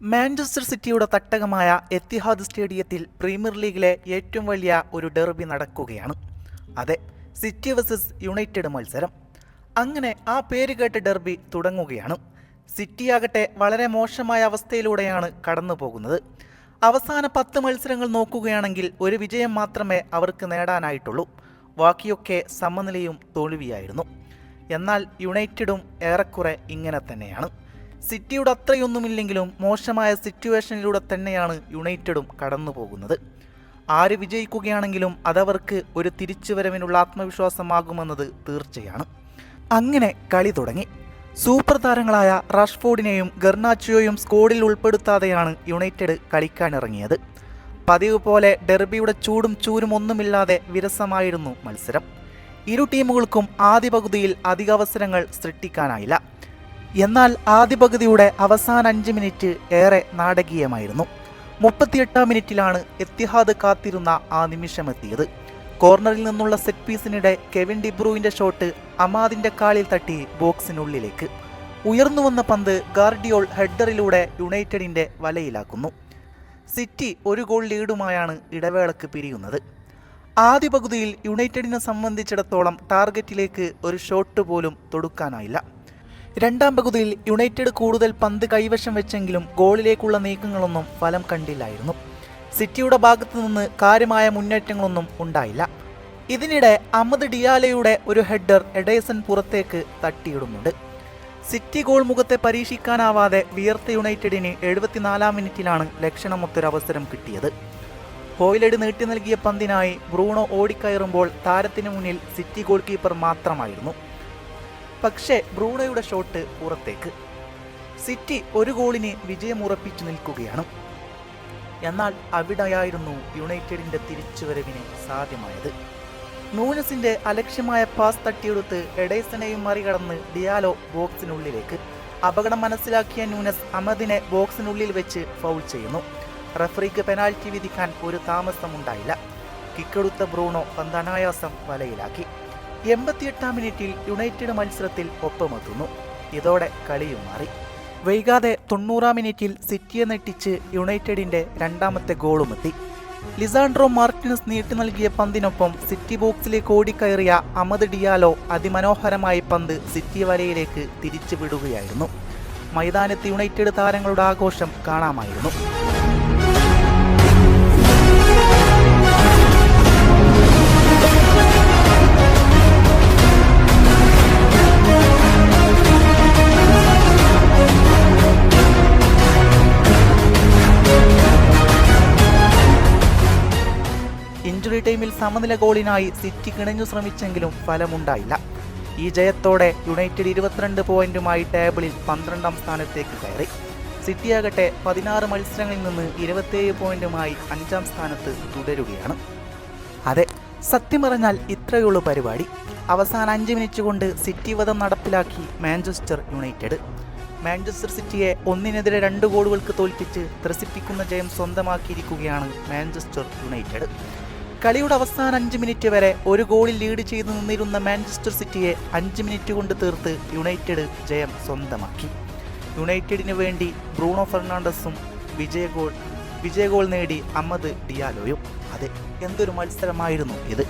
Manchester സിറ്റിയുടെ തട്ടകമായ Etihad സ്റ്റേഡിയത്തിൽ premier ലീഗിലെ ഏറ്റവും വലിയ ഒരു ഡെർബി നടക്കുകയാണ്. അതെ സിറ്റി വേഴ്സസ് യുണൈറ്റഡ് മത്സരം. അങ്ങനെ ആ പേര് കേട്ട ഡെർബി തുടങ്ങുകയാണ്. സിറ്റിയാകട്ടെ വളരെ മോശമായ അവസ്ഥയിലൂടെയാണ് കടന്നു പോകുന്നത്. അവസാന പത്ത് മത്സരങ്ങൾ നോക്കുകയാണെങ്കിൽ ഒരു വിജയം മാത്രമേ അവർക്ക് നേടാനായിട്ടുള്ളൂ. ബാക്കിയൊക്കെ സമനിലയും തോൽവിയായിരുന്നു. എന്നാൽ യുണൈറ്റഡും ഏറെക്കുറെ ഇങ്ങനെ തന്നെയാണ്. സിറ്റിയുടെ അത്രയൊന്നുമില്ലെങ്കിലും മോശമായ സിറ്റുവേഷനിലൂടെ തന്നെയാണ് യുണൈറ്റഡും കടന്നു പോകുന്നത് ആര് വിജയിക്കുകയാണെങ്കിലും അതവർക്ക് ഒരു തിരിച്ചുവരവിനുള്ള ആത്മവിശ്വാസമാകുമെന്നത് തീർച്ചയാണ്. അങ്ങനെ കളി തുടങ്ങി. സൂപ്പർ താരങ്ങളായ റാഷ്ഫോർഡിനെയും ഗർണാച്ചിയോയും സ്കോഡിൽ ഉൾപ്പെടുത്താതെയാണ് യുണൈറ്റഡ് കളിക്കാനിറങ്ങിയത്. പതിവ് പോലെ ഡെർബിയുടെ ചൂടും ചൂരും ഒന്നുമില്ലാതെ വിരസമായിരുന്നു മത്സരം. ഇരു ടീമുകൾക്കും ആദ്യ പകുതിയിൽ അധിക അവസരങ്ങൾ സൃഷ്ടിക്കാനായില്ല. എന്നാൽ ആദ്യ പകുതിയുടെ അവസാന അഞ്ച് മിനിറ്റ് ഏറെ നാടകീയമായിരുന്നു. മുപ്പത്തിയെട്ടാം മിനിറ്റിലാണ് എത്തിഹാദ് കാത്തിരുന്ന ആ നിമിഷമെത്തിയത്. കോർണറിൽ നിന്നുള്ള സെറ്റ് പീസിനിടെ കെവിൻ ഡിബ്രൂവിന്റെ ഷോട്ട് അമാദിന്റെ കാലിൽ തട്ടി ബോക്സിനുള്ളിലേക്ക്. ഉയർന്നു വന്ന പന്ത് ഗാർഡിയോൾ ഹെഡറിലൂടെ യുണൈറ്റഡിന്റെ വലയിലാക്കുന്നു. സിറ്റി ഒരു ഗോൾ ലീഡുമായാണ് ഇടവേളക്ക് പിരിയുന്നത്. ആദ്യ പകുതിയിൽ യുണൈറ്റഡിനെ സംബന്ധിച്ചിടത്തോളം ടാർഗറ്റിലേക്ക് ഒരു ഷോട്ട് പോലും തൊടുക്കാനായില്ല. രണ്ടാം പകുതിയിൽ യുണൈറ്റഡ് കൂടുതൽ പന്ത് കൈവശം വെച്ചെങ്കിലും ഗോളിലേക്കുള്ള നീക്കങ്ങളൊന്നും ഫലം കണ്ടില്ലായിരുന്നു. സിറ്റിയുടെ ഭാഗത്തു നിന്ന് കാര്യമായ മുന്നേറ്റങ്ങളൊന്നും ഉണ്ടായില്ല. ഇതിനിടെ അഹമ്മദ് ഡിയാലയുടെ ഒരു ഹെഡർ എഡേസൺ പുറത്തേക്ക് തട്ടിയിടുന്നുണ്ട്. സിറ്റി ഗോൾ മുഖത്തെ പരീക്ഷിക്കാനാവാതെ വിയർത്ത യുണൈറ്റഡിന് എഴുപത്തിനാലാം മിനിറ്റിലാണ് ലക്ഷണമൊത്തൊരവസരം കിട്ടിയത്. ഹോയിലഡ് നീട്ടി നൽകിയ പന്തിനായി ബ്രൂണോ ഓടിക്കയറുമ്പോൾ താരത്തിന് മുന്നിൽ സിറ്റി ഗോൾ കീപ്പർ മാത്രമായിരുന്നു. പക്ഷേ ബ്രൂണോയുടെ ഷോട്ട് പുറത്തേക്ക്. സിറ്റി ഒരു ഗോളിന് വിജയമുറപ്പിച്ചു നിൽക്കുകയാണ്. എന്നാൽ അവിടെയായിരുന്നു യുണൈറ്റഡിന്റെ തിരിച്ചുവരവിന് സാധ്യമായത്. നൂനസിന്റെ അലക്ഷ്യമായ പാസ് തട്ടിയെടുത്ത് എഡേസനെയും മറികടന്ന് ഡിയാലോ ബോക്സിനുള്ളിലേക്ക്. അപകടം മനസ്സിലാക്കിയ നൂനസ് അമദിനെ ബോക്സിനുള്ളിൽ വെച്ച് ഫൗൾ ചെയ്യുന്നു. റഫറിക്ക് പെനാൽറ്റി വിധിക്കാൻ ഒരു താമസമുണ്ടായില്ല. കിക്കെടുത്ത ബ്രൂണോ പന്ത് അനായാസം വലയിലാക്കി. എൺപത്തിയെട്ടാം മിനിറ്റിൽ യുണൈറ്റഡ് മത്സരത്തിൽ ഒപ്പമെത്തുന്നു. ഇതോടെ കളിയും മാറി. വൈകാതെ തൊണ്ണൂറാം മിനിറ്റിൽ സിറ്റിയെ നെട്ടിച്ച് യുണൈറ്റഡിന്റെ രണ്ടാമത്തെ ഗോളുമെത്തി. ലിസാൻഡ്രോ മാർട്ടിനസ് നീട്ടി നൽകിയ പന്തിനൊപ്പം സിറ്റി ബോക്സിലേക്ക് ഓടിക്കയറിയ അമദ് ഡിയാലോ അതിമനോഹരമായി പന്ത് സിറ്റി വലയിലേക്ക് തിരിച്ചുവിടുകയായിരുന്നു. മൈതാനത്ത് യുണൈറ്റഡ് താരങ്ങളുടെ ആഘോഷം കാണാമായിരുന്നു. ടൈമിൽ സമനില ഗോളിനായി സിറ്റി കിണഞ്ഞു ശ്രമിച്ചെങ്കിലും ഫലമുണ്ടായില്ല. ഈ ജയത്തോടെ യുണൈറ്റഡ് ഇരുപത്തിരണ്ട് പോയിന്റുമായി ടേബിളിൽ പന്ത്രണ്ടാം സ്ഥാനത്തേക്ക് കയറി. സിറ്റിയാകട്ടെ പതിനാറ് മത്സരങ്ങളിൽ നിന്ന് ഇരുപത്തേഴ് പോയിന്റുമായി അഞ്ചാം സ്ഥാനത്ത് തുടരുകയാണ്. അതെ സത്യം പറഞ്ഞാൽ ഇത്രയുള്ളൂ പരിപാടി. അവസാന അഞ്ച് മിനിറ്റ് കൊണ്ട് സിറ്റി വധം നടപ്പിലാക്കി മാഞ്ചസ്റ്റർ യുണൈറ്റഡ്. മാഞ്ചസ്റ്റർ സിറ്റിയെ ഒന്നിനെതിരെ രണ്ട് ഗോളുകൾക്ക് തോൽപ്പിച്ച് ത്രസിപ്പിക്കുന്ന ജയം സ്വന്തമാക്കിയിരിക്കുകയാണ് മാഞ്ചസ്റ്റർ യുണൈറ്റഡ്. കളിയുടെ അവസാന അഞ്ച് മിനിറ്റ് വരെ ഒരു ഗോളിൽ ലീഡ് ചെയ്തു നിന്നിരുന്ന മാഞ്ചസ്റ്റർ സിറ്റിയെ അഞ്ച് മിനിറ്റ് കൊണ്ട് തീർത്ത് യുണൈറ്റഡ് ജയം സ്വന്തമാക്കി. യുണൈറ്റഡിന് വേണ്ടി ബ്രൂണോ ഫെർണാണ്ടസും വിജയ ഗോൾ വിജയ ഗോൾ നേടി അഹമ്മദ് ഡിയാലോയും. അതെ എന്തൊരു മത്സരമായിരുന്നു ഇത്.